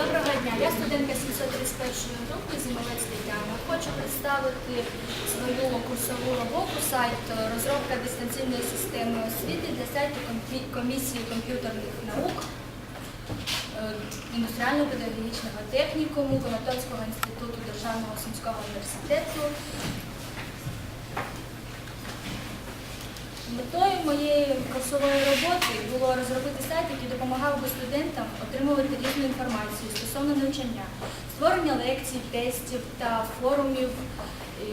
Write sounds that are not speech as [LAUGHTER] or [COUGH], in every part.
Доброго дня, я студентка 731 групи Зимовець Тетяна. Хочу представити свою курсову роботу сайт розробка дистанційної системи освіти для сайту комісії комп'ютерних наук е, індустріально-педагогічного технікуму Конотопського інституту Державного Сумського університету. Метою моєї курсової роботи було розробити сайт, який допомагав би студентам отримувати різну інформацію стосовно навчання, створення лекцій, тестів та форумів е,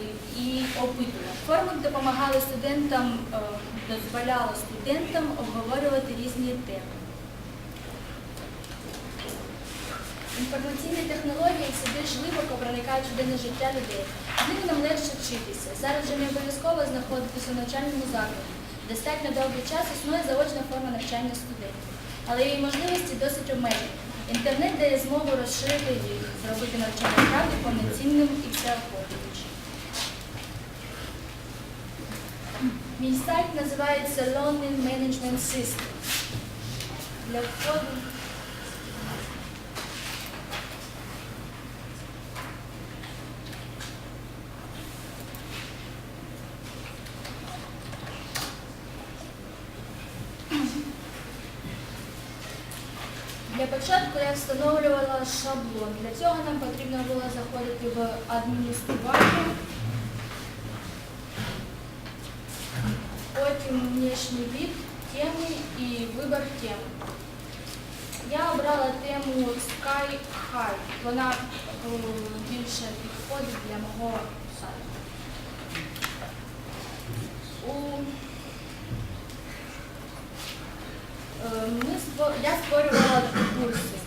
і опитувань. Форуми допомагали студентам, е, дозволяло студентам обговорювати різні теми. Інформаційні технології все більш глибоко проникають в денне життя людей. З ними нам легше вчитися. Зараз вже не обов'язково знаходитися в навчальному закладі. Достатньо довгий час існує заочна форма навчання студентів. Але її можливості досить обмежені. Інтернет дає змогу розширити їх, зробити навчання правди повноцінним і всеохоплюючим. Мій сайт називається Learning Management System. Для входу початку я встановлювала шаблон. Для цього нам потрібно було заходити в адміністрування, потім внешній вид теми і вибір теми. Я обрала тему Sky High. Вона більше підходить для мого сайту Е, Ми ство- я створювала курси.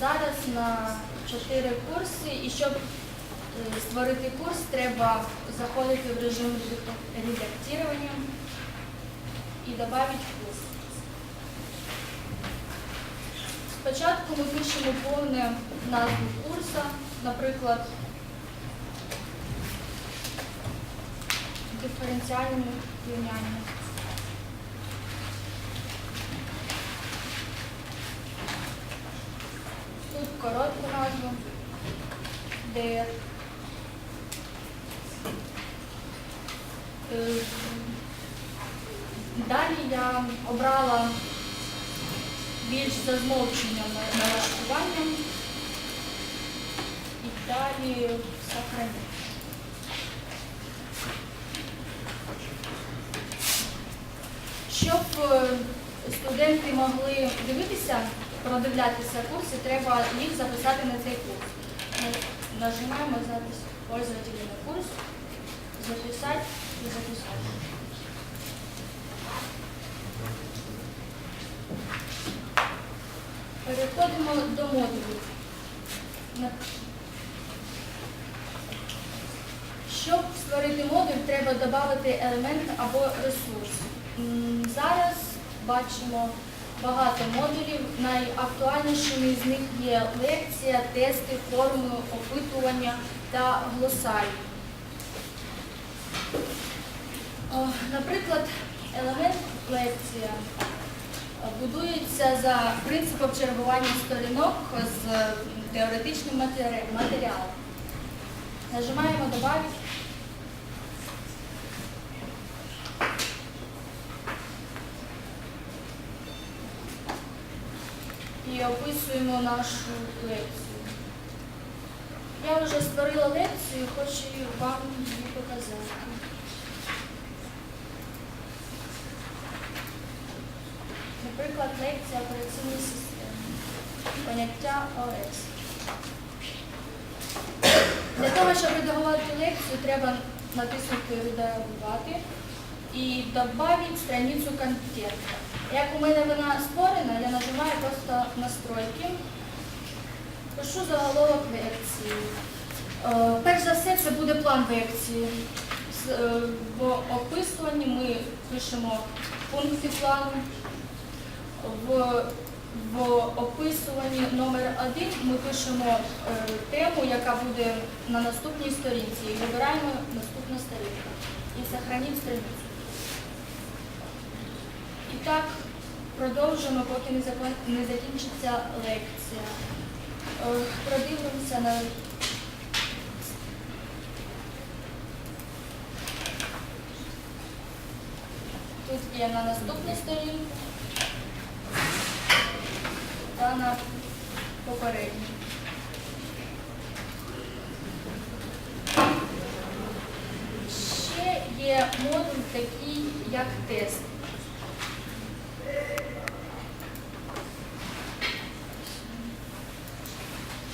Зараз на чотири курси, і щоб е, створити курс, треба заходити в режим редак- редактування і додати курс. Спочатку ми пишемо повне назву курсу, наприклад, диференціальне рівняння. Тут коротку назву ДР. Е, Далі я обрала більш за змовченням налаштуванням і далі сохранити. Щоб е, студенти могли дивитися, продивлятися курси, треба їх записати на цей курс. Ми нажимаємо запис пользователя на курс, записати і записати. Переходимо до модулів. Щоб створити модуль, треба додати елемент або ресурс. Зараз бачимо багато модулів. Найактуальнішими з них є лекція, тести, форми, опитування та глосарій. О, Наприклад, елемент лекція будується за принципом чергування сторінок з теоретичним матеріалом. Нажимаємо «Добавить». І описуємо нашу лекцію. Я вже створила лекцію, хочу вам її показати. Наприклад, лекція операційної системи. Поняття ОС. Для того, щоб редагувати лекцію, треба натиснути Редагувати і додати страницю контента. Як у мене вона створена, я нажимаю просто настройки, пишу заголовок лекції. Е, Перш за все, це буде план лекції. Е, В описуванні ми пишемо пункти плану. В, в описуванні номер один ми пишемо е, тему, яка буде на наступній сторінці. І вибираємо наступну сторінку. І сохраніть сторінку. І так продовжимо, поки не закінчиться лекція. Е, Продивимося на тут є на наступній сторінці та на попередній. Ще є модуль такий, як тест.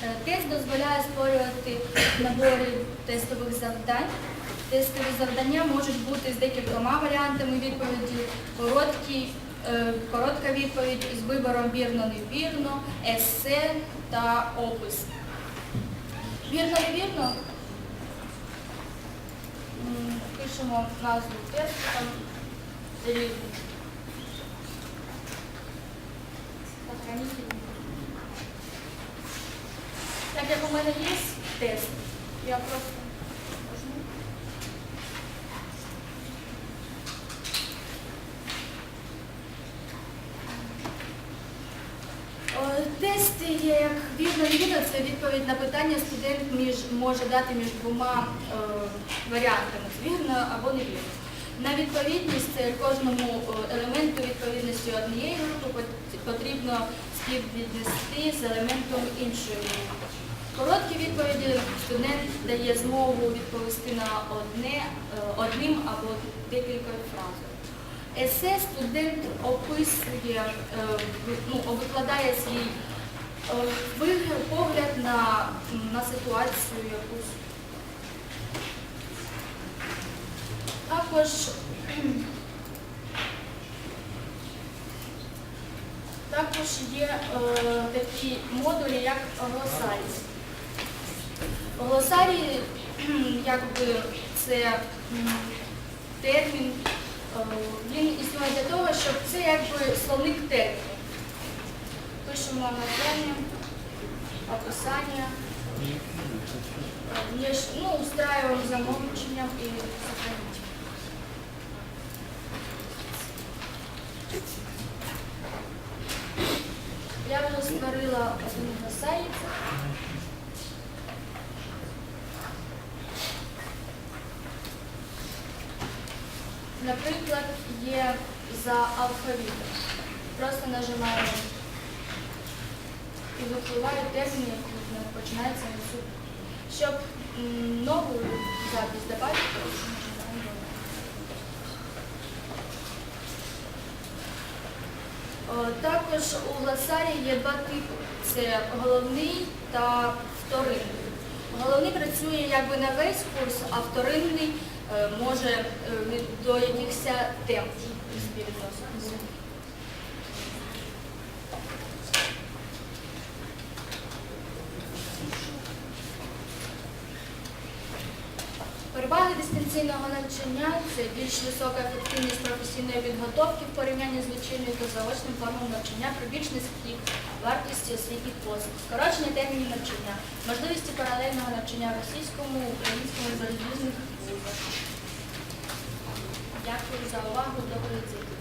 Е, Тест дозволяє створювати набори тестових завдань. Тестові завдання можуть бути з декількома варіантами відповіді, короткі, е, коротка відповідь з вибором вірно-невірно, есе та опис. Вірно-невірно пишемо назву тесту там. Сохранитель. Так як у мене є тест, я просто возьму. Е, Тест є як вірно вірно, це відповідь на питання студент між, може дати між двома е, варіантами вірно або невірно. На відповідність е, кожному е, елементу відповідності однієї групи потрібно співвіднести з елементом іншої групи. Короткі відповіді студент дає змогу відповісти на одне, е, одним або декількох фразах. Есе студент описує, е, ну, викладає свій е, вигляд, погляд на, на ситуацію якусь. Також [CLEARS THROAT] також є е, такі модулі, як глосарій. Глосарій, якби це термін, він існує для того, щоб це якби словник термінів. Пишемо названня, описання, е, ну, устраиваем замовченням і сохранить. Я вже створила один на Наприклад, є за алфавітом. Просто нажимаємо і випливає термін, який починається на суд. Щоб нову запись додати, просто нажимаємо. Також у гласарі є два типи: це головний та вторинний. Головний працює якби на весь курс, а вторинний може е, до якихось тем співвідноситися. Дистанційного навчання це більш висока ефективність професійної підготовки в порівнянні з звичайною та заочним формом навчання при більш низькій вартості освітніх послуг, скорочення термінів навчання, можливості паралельного навчання російському, українському і зарубіжних вузах. Дякую за увагу. до день.